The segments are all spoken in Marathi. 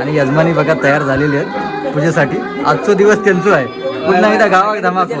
आणि यजमानी बघा तयार झालेली आहेत. पूजेसाठी आजचा दिवस त्यांचो आहे. पुन्हा एकदा गावात धमाको.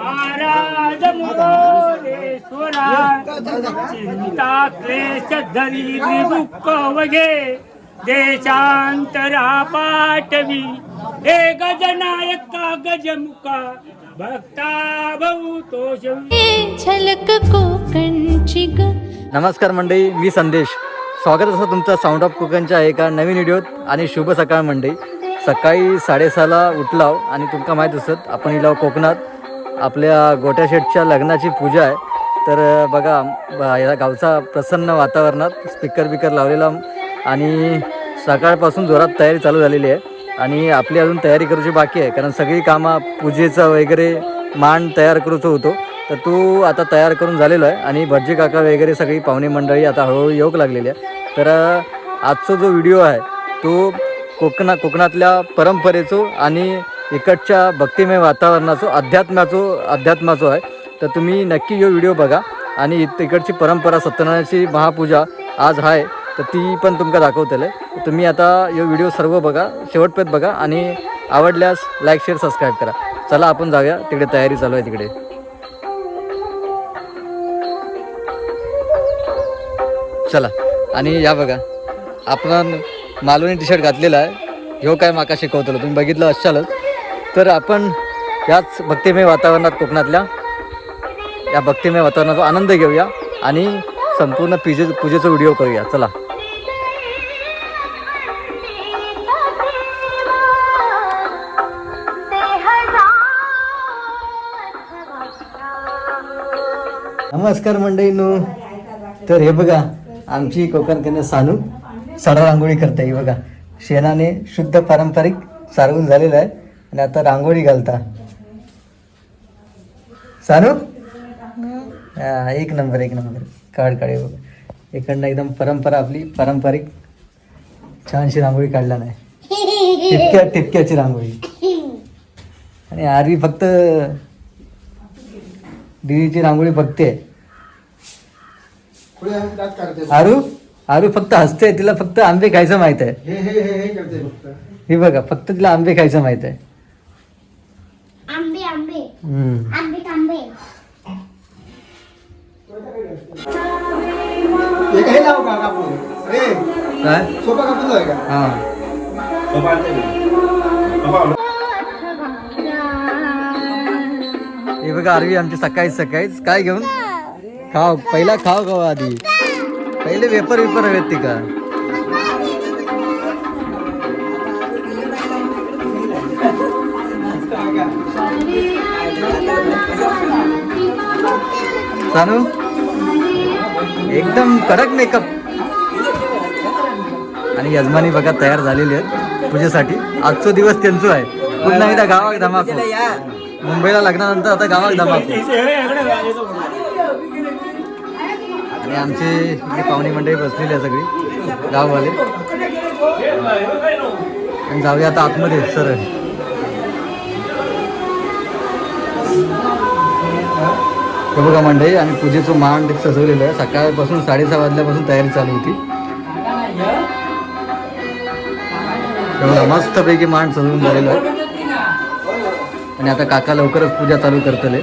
महाराज चिंता क्लेश दरिद्री दुःख वगे देशांतरा पाठवी हे गजनायका गजमुखा भक्ता भवतो झलक कोकणची ग नमस्कार मंडळी मी संदेश. स्वागत असं तुमचं साऊंड ऑफ कोकणच्या एका नवीन व्हिडिओत आणि शुभ सकाळ मंडळी. सकाळी साडेसहाला उठलाव आणि तुमका माहीत असत आपण इलाव कोकणात. आपल्या गोट्या शेटच्या लग्नाची पूजा आहे. तर बघा या गावचा प्रसन्न वातावरणात स्पीकर बिकर लावलेला आणि सकाळपासून जोरात तयारी चालू झालेली आहे. आणि आपली अजून तयारी करूची बाकी आहे कारण सगळी कामं पूजेचं वगैरे मान तयार करूचं होतो. तर तू आता तयार करून झालेलो आहे आणि भटजी काका वगैरे सगळी पाहुणे मंडळी आता हळूहळू येऊक लागलेली आहे. तर आजचा जो व्हिडिओ आहे तो कोकणा कोकणातल्या परंपरेचो आणि इकडच्या भक्तिमय वातावरणाचो अध्यात्माचो अध्यात्माचो आहे. तर तुम्ही नक्की यो व्हिडिओ बघा आणि तिकडची इकडची परंपरा सत्यनारायणाची महापूजा आज आहे तर ती पण तुमका दाखवतले तुम्ही आता यो व्हिडिओ सर्व बघा शेवटपर्यंत बघा आणि आवडल्यास लाईक शेअर सबस्क्राईब करा. चला आपण जाऊया. तिकडे तयारी चालू आहे तिकडे. चला आणि या बघा. आपण मालवणी टी शर्ट घातलेला आहे. ह्यो काय माका शिकवतलो तुम्ही बघितलं असालच तर आपण याच भक्तिमय वातावरणात कोकणातल्या या भक्तिमय वातावरणाचा आनंद घेऊया आणि संपूर्ण पिजे पूजेचा व्हिडिओ करूया. चला. नमस्कार मंडळीनो. तर हे बघा आमची कोकण कन्या सानू. सडा रांगोळी करते ही बघा. शेणाने शुद्ध पारंपरिक सारवून झालेलं आहे. आणि आता रांगोळी घालता. सानू? हा, एक नंबर एक नंबर. काढ काढ बघा. इकडनं एकदम परंपरा आपली पारंपरिक. छानशी रांगोळी काढला नाही. टिपक्या टिपक्याची रांगोळी. आणि आरवी फक्त दिदीची रांगोळी बघते. आरू? आरू फक्त हसते तिला फक्त आंबे खायचं माहीत आहे. हे हे हे हे करते फक्त. हे बघा फक्त तिला आंबे खायचं माहीत आहे. आंबे आंबे. हम्म. आंबे आंबे हे काही नाव का कापून ए काय? सोपा का? हा. हे बघा आरवी आमची सकाळीच सकाळीच. काय घेऊन? खाव पहिला खाव खाव आधी. पहिले वेपर वेपर हवेत का? सानू? एकदम कडक मेकअप आणि यजमानी बघा तयार झालेली आहेत पूजेसाठी. आजचा दिवस त्यांचा आहे. पुन्हा एकदा गावात धमाको. मुंबईला लग्नानंतर आता गावात धमाको. आणि आमचे इकडे पाहुणे मंडळी बसलेली आहे सगळी गाववाले. आणि जाऊया आता आतमध्ये सरळ. हे बघा मंडळी आणि पूजेचं मांड सजवलेलं आहे. सकाळपासून साडेसहा वाजल्यापासून तयारी चालू होती. एवढा मस्तपैकी मांड सजवून झालेलं आहे. आणि आता काका लवकरच पूजा चालू करतले.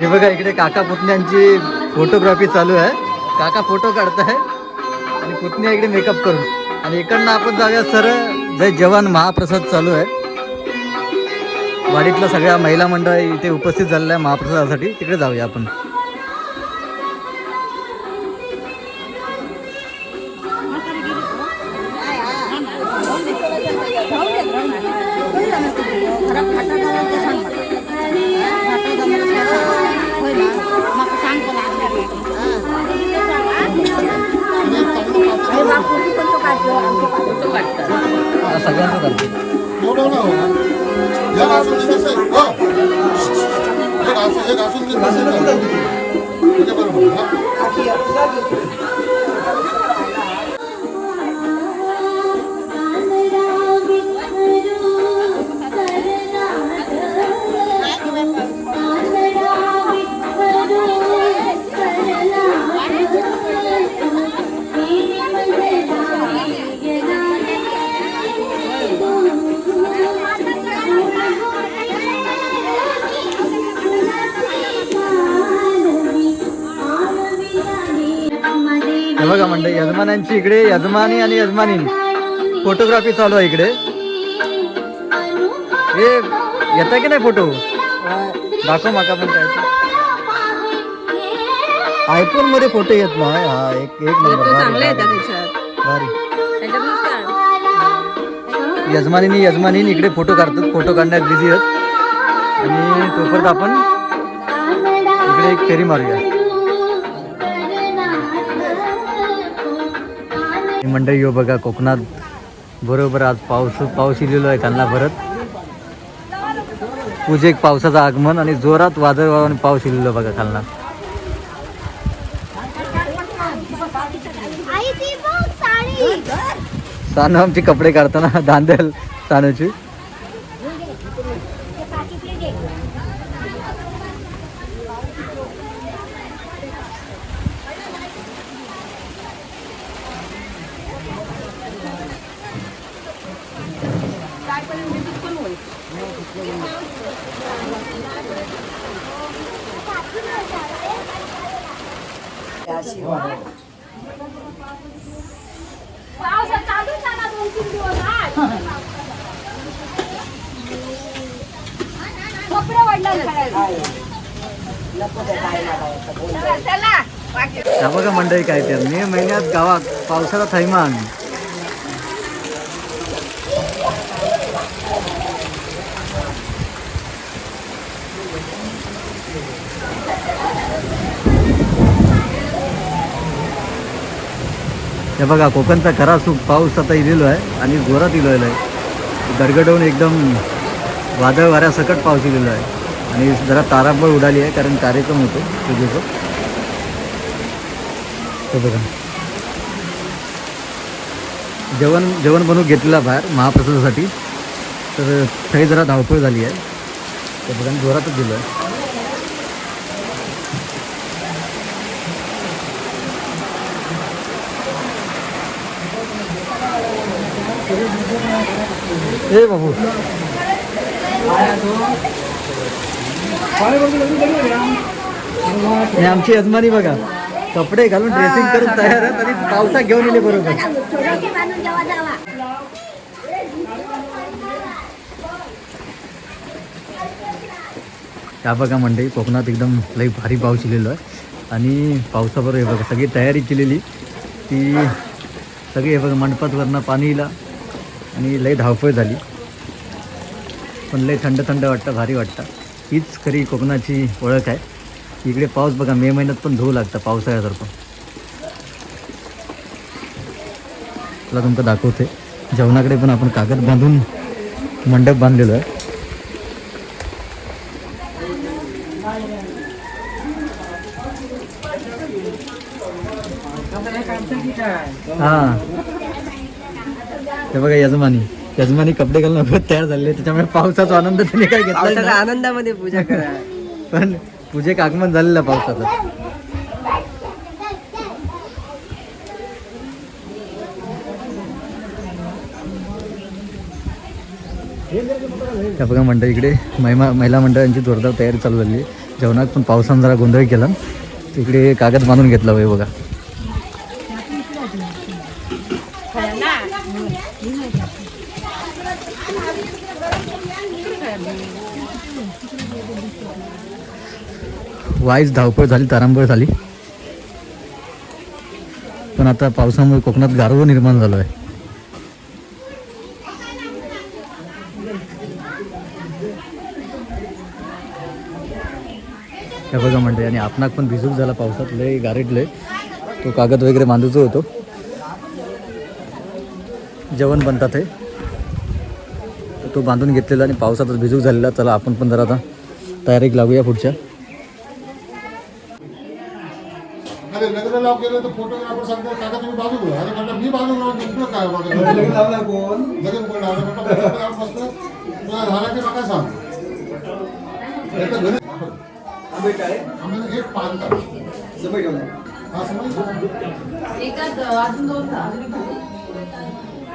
हे बघा इकडे काका पुतण्यांची फोटोग्राफी चालू आहे. काका फोटो काढताय आणि पुतण्या इकडे मेकअप करून. आणि इकडनं आपण जाऊया सर जय जवान महाप्रसाद चालू आहे. वाडीतल्या सगळ्या महिला मंडळ इथे उपस्थित झालेलं आहे महाप्रसादासाठी. तिकडे जाऊया आपण. यजमानांची इकडे यजमानी आणि यजमानी फोटोग्राफी चालू आहे इकडे. हे येता की नाही फोटो दाखव माका पण काय आयफोनमध्ये फोटो येत नाही. हा एक एक नंबर. यजमानीनी यजमानीन इकडे फोटो काढतात. फोटो काढण्यात बिझी आहेत. आणि तोपर्यंत आपण इकडे एक फेरी मारूया. मंडळी हो बघा कोकणात बरोबर आज पाऊस पाऊस इलेलो आहे कालना परत पूजेक पावसाचं आगमन आणि जोरात वादळ वाहून पाऊस इलेलो बघा खालना. सानू आमचे कपडे काढताना दांदेल सानूची पावसा चालू झाला दोन तीन दिवस आज कपडे वाढणार चला त्या बघा मंडळी काय ते मे महिन्यात गावात पावसाचा थैमान. हे बघा कोकणचा खरा सुख पाऊस आता इलेलो आहे आणि जोरात इलेलो आहे. गडगडवून एकदम वादळ वाऱ्यासकट पाऊस इलेलो आहे. आणि जरा तारांबळ उडाली आहे कारण कार्यक्रम होतो पूजेचं. तर बघा. जेवण जेवण बनवून घेतलेला बाहेर महाप्रसादासाठी. तर थंडी जरा धावपळ झाली आहे. तर बघा जोरातच दिलं आहे. ए बाबू. आणि आमची यजमानी बघा. कपडे घालून ड्रेसिंग करून तयार आहेत तरी पावसा घेऊन येले बरोबर. त्या बघा मंडळी कोकणात एकदम लई भारी पाऊस येलेलो आहे. आणि पावसाबरोबर हे बघा सगळी तयारी केलेली. ती सगळी हे बघा मंडपातवरनं पाणीला आणि लई धावपळ झाली. पण लई थंड थंड वाटतं भारी वाटतं. हीच खरी कोकणाची ओळख आहे. इकडे पाऊस बघा मे महिन्यात पण धुवू लागतं पावसाळ्यासारखं. तुला तुमचं दाखवते. जेवणाकडे पण आपण कागद बांधून मंडप बांधलेलो आहे. हां. हे बघा यजमानी. यजमानी कपडे घालून खूप तयार झाले त्याच्यामुळे पावसाचा आनंद त्यांनी काय घेतला आनंदामध्ये पूजा करा. पण पूजेक आगमन झालेलं पावसाचं. त्या बघा मंडळ इकडे महिमा महिला मंडळांची जोरदार तयारी चालू झाली. जेवणात पण पावसानं जरा गोंधळ केला. तिकडे कागद बांधून घेतला होय बघा. वाईज धावपळ झाली तारांबळ झाली. पण आता पावसामुळे कोकणात गारव निर्माण झालं आहे हे बघा म्हणते आणि आपणाक पण भिजूक झाला पावसात लय गारेटलंय तो कागद वगैरे बांधूचो होतो. जेवण बनतात हे. तो बांधून घेतलेला आणि पावसातच भिजूक झालेला. चला आपण पण जरा आता तयारीक लागूया पुढच्या. अरे लग्न लाव केलं तर फोटोग्राफर सांगतो काका तुम्ही बाजू घ्या अरे म्हटलं मी बाजू लावून उपयोग काय माझं लग्न लावला कोण? लगेच कोण लावलं म्हटलं बसलं. तुला झाला की नका सांग. आम्हाला एक पान हा दोन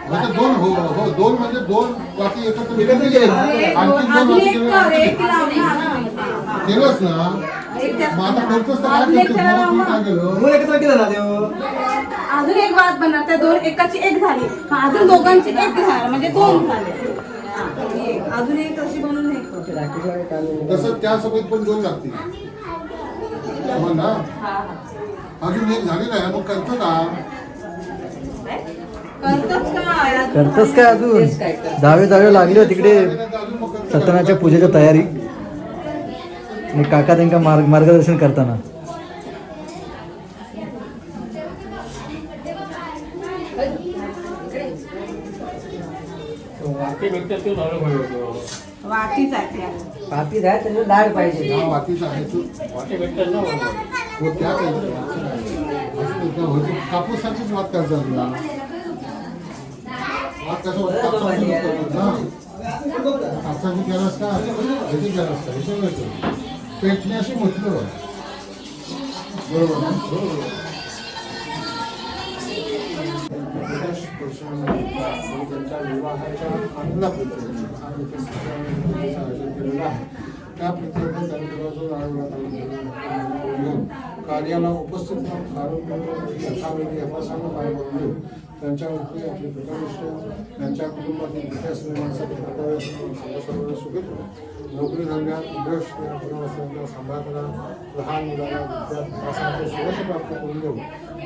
म्हणजे दोन हो हो दोन म्हणजे दोन बाकी एकत्र? आणखी दोन केलंच ना. ना देव अजून एक वाद बनणार त्या दोन एकाची एक झाली. अजून दोघांची एक झाली म्हणजे दोन झाले. हा. अजून एक अशी बनवून एक तसं त्या सोबत पण दोन लागतील. हो ना अजून एक झाली नाही मग करतो का? करतोच काय अजून करतस काय अजून? दहावे दहावे लागले हो तिकडे. सत्यनारायणच्या पूजेची तयारी. आणि काका त्यांना मार्ग मार्गदर्शन करताना. वाटीच आहे त्या. पापी आहे त्याला डाळ पाहिजे. हा बाकीचा आहे तो. हो त्या काही कापूसाचीच वाद करतात ना. वाद कसं वाटतं कापसाची केलास का ह्याची केलास का हे सगळं. पेटणे अशी म्हटलं बरोबर त्यांच्या विवाहाच्या त्या प्रत्येकाने कार्यक्रमाचं आयोजन कार्याला उपस्थित राहून यथावेळी यथासांग पार पडून त्यांच्या त्यांच्यावरती आपले पितृश्य त्यांच्या कुटुंबातील विकास असलेल्या माणसाचे कर्तव्य नोकरी धंद्यात यश असलेल्या सांभाळताना लहान मुलांना विद्याभ्यासाचे सुरक्षा प्राप्त करून देऊ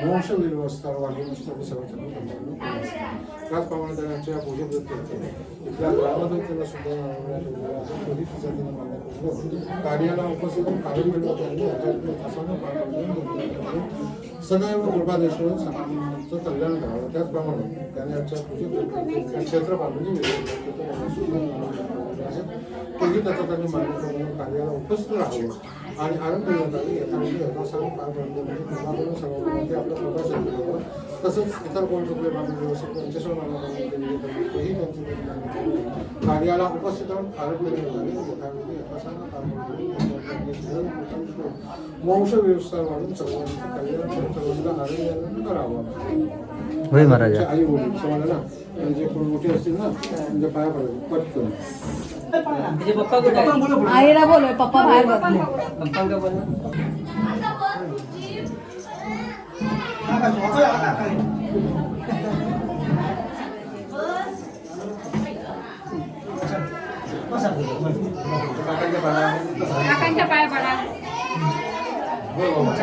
मोक्ष विश्वार वाढवण्यासाठी सर्वांसाठी त्याचप्रमाणे त्यांच्या भोजन इथल्या ग्रामदेवतेला सुद्धा शोधित जातीने मान्य करून देऊ कार्याला उपस्थित कार्य मिळवताना सदैव कृपादेशवर समाजाचं कल्याण करावं. त्याचप्रमाणे त्याने आजच्या क्षेत्र बांधून म्हणजे तोही त्याचा त्यांनी मान्य करून कार्याला उपस्थित राहावं. आणि आनंद मिळवताना यथावेळी यथासांग पार पडले म्हणजे आपलं करावं. तसंच इतर कोण चुकले बांधून व्यवस्थित त्यांच्यासह मान्य करून तोही त्यांची कार्याला उपस्थित राहून आरोग्य यथासांग पार पडले वंश व्यवस्था वाढून सर्वांचं कल्याण सर्वांना करावं. आई वडील समजलं जे कोण मोठे असतील ना म्हणजे पाया पडायचे पटकन. त्याचे पप्पा कुठे आईला बोलव पप्पा बाहेर बसले. काकांच्या पाया पडा. म्हणत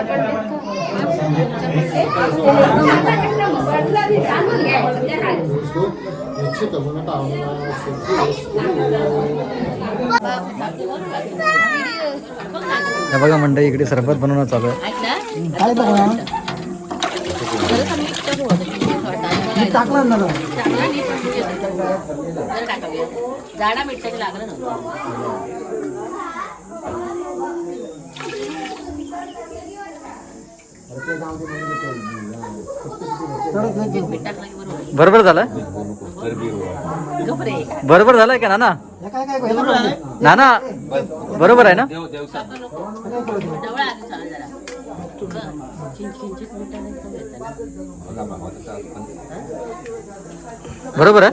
हे बघा मंडळी इकडे सरबत बनवणं चालू आहे. झाडा मिठाची लागलं नव्हतं मीठ टाकलं की बरोबर बरोबर झालं बरोबर झालं का नाना? नाना बरोबर आहे ना. बरोबर आहे?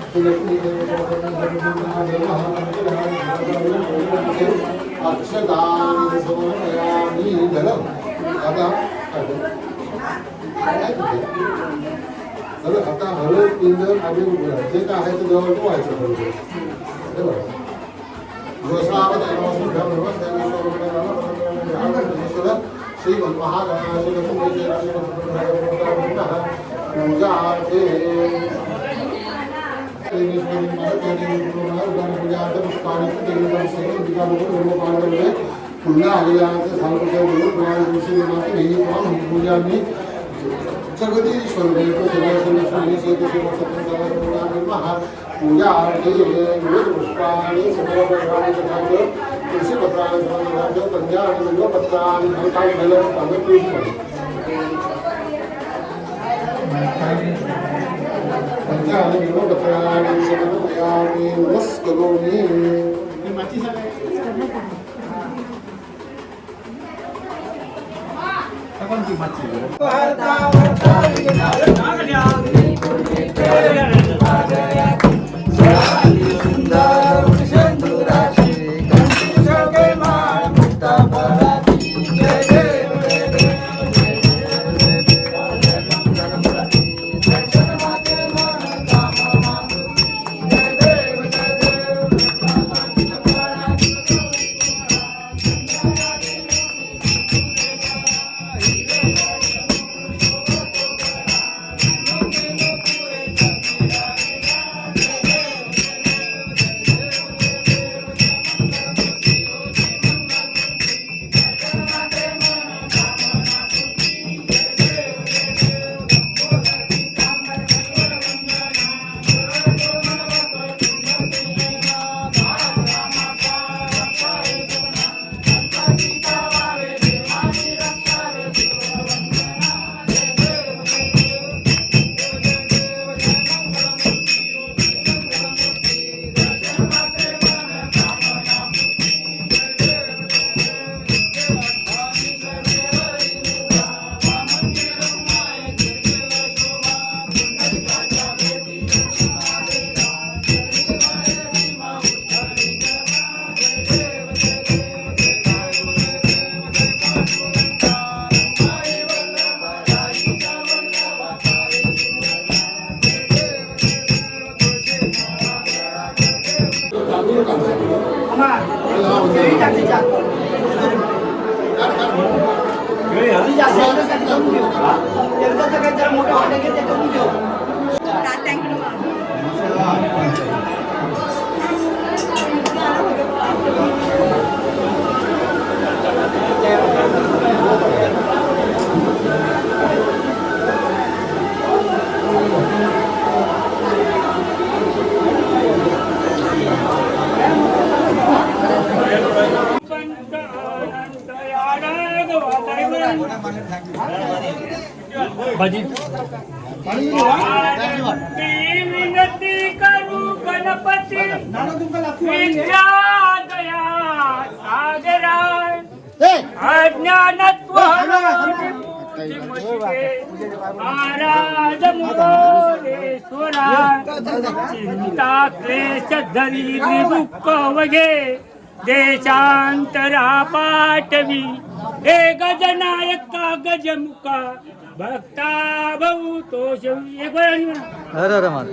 अक्षदान समर्पयामी झालं आता हळद आता हळद पिंजर आणि जे काय आहे ते जवळ तो व्हायचं बरोबर हे बघा जो घ्या बरोबर. त्या दिवशी बरोबर आहे ना, बरोबर आहे ना, बरोबर आहे ना. श्रीमन्महागणाय पूजार्थे पूजा पुष्पाणि समर्पयामि तथा च तुलसीपत्राणि समर्पयामि कन्याणि बिल्वपत्राणि फलकानि फलकानि पञ्चानि बिल्वपत्राणि समर्पयामि नमस्करोमि पंत ती विनंती करू गणपती. विद्या दया सागरा अज्ञानत्व महाराज मुरेश्वरा चिंता क्लेश धरी दुःख वगे देशांतरा पाठवी. हे गजनायका गजमुका भक्ता भाऊ तो शेवी एक वेळ आणि म्हणा. अरे अरे मार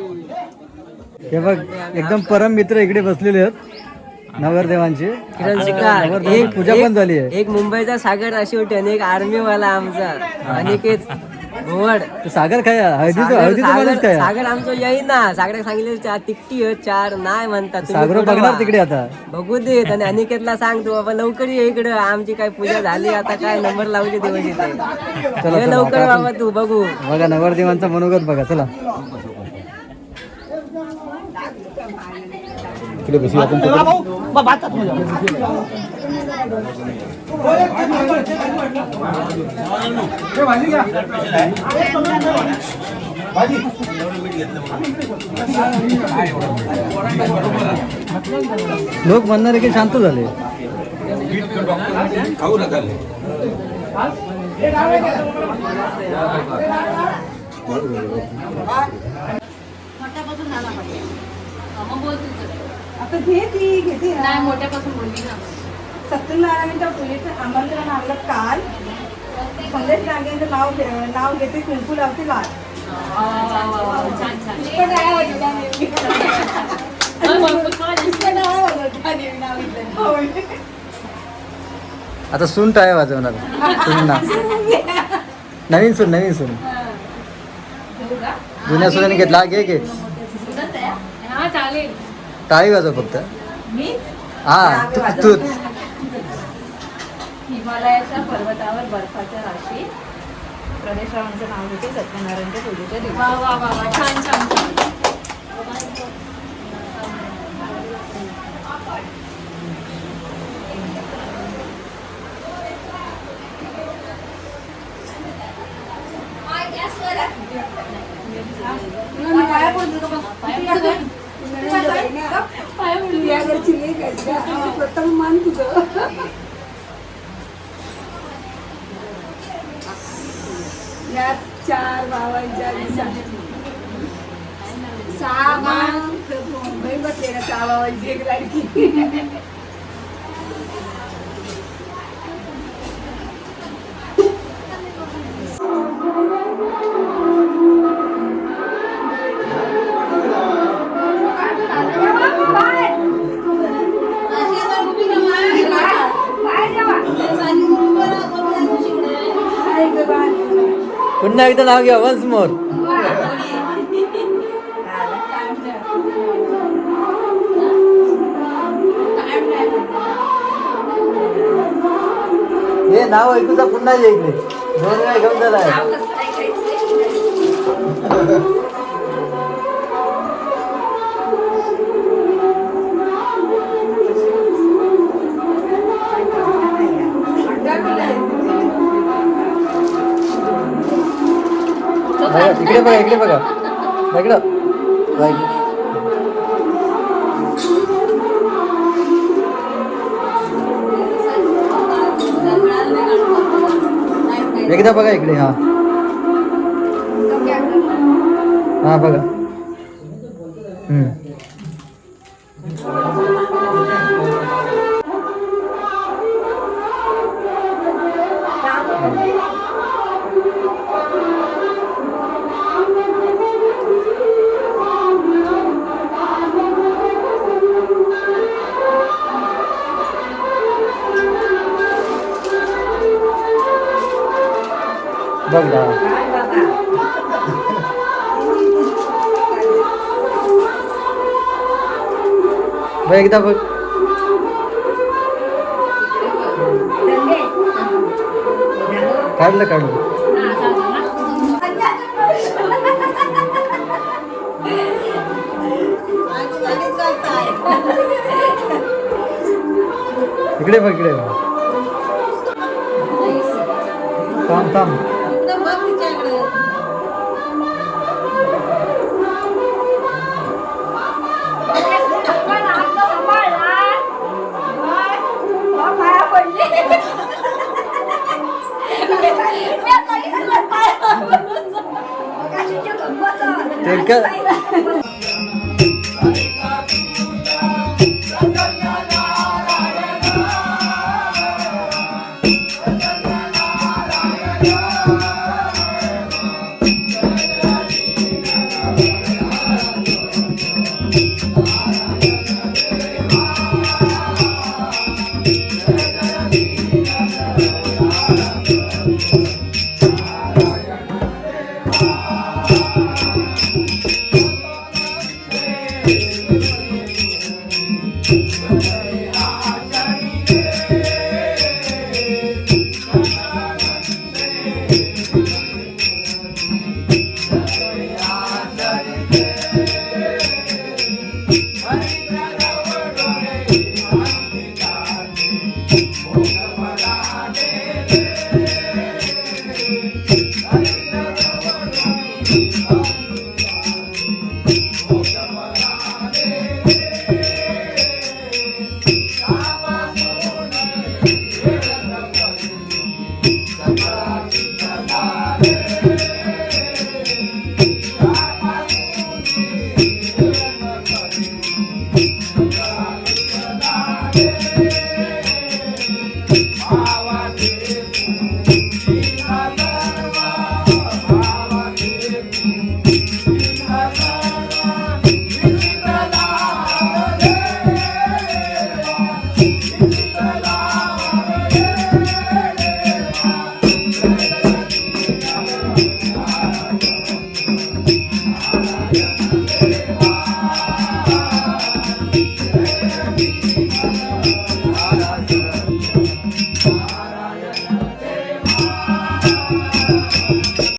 हे बघ एकदम परम मित्र इकडे बसलेले आहेत नवरदेवांचे. किरण नवरदेवांची पूजा पण झाली आहे. एक मुंबईचा सागर अशिवटी आणि एक आर्मी वाला आमचा. अनिकेत भोवड ते सागर काय हळदीचं सागर हळदीचं माणूस सागर- काय सागर आमचं येईन ना सागर सांगितले चार तिकटी चार नाही म्हणतात तुम्ही सागर पुढं बघणार व्हा. तिकडे आता बघू देत आणि अनिकेतला सांग तू बाबा लवकर ये इकडं आमची काय पूजा झाली आता काय नंबर लावले दिवस इथे चला, ये लवकर आता बाबा तू बघू बघा नवरदेवांचा मनोगत बघा चला इकडे बसूया आपण लोक म्हणणारे की शांत झाले. मोठ्यापासून झाला पाहिजे मग आता घे ती घेते नाही मोठ्यापासून बोलली ना. सत्यनारायणच्या पूजेचं आमंत्रण आणलं काल. संदेश नागेंचं नाव घे- नाव घेते कुंकू लावते लाल. आता सून टाळ्या वाजवणार. सुनना नवीन सून नवीन सून. जुन्या सुनाने घेतला. घे घे. टाळी वाजव फक्त. मी हा तू- तूच. हिमालयाच्या पर्वतावर बर्फाच्या राशी. प्रदेशरावांचं नाव घेते सत्यनारायणच्या पूजेच्या दिवशी. वा वा वा वा. छान छान छान. प्रथम मान तुझं या चार भावांच्या सहा भाव बहीण बसले ना सहा भावांची एक लाडकी. पुन्हा एकदा नाव घ्या वन्स मोर हे नाव ऐकूचा पुन्हा ये इकडे दोन वेळा घेऊन झालाय इकडे बघा इकडे बघा. इकडं. एकदा बघा इकडे हा. हा बघा. हम्म. बघ बघ एकदा बघ काढलं इकडे बघ इकडे बघ. ते का Santa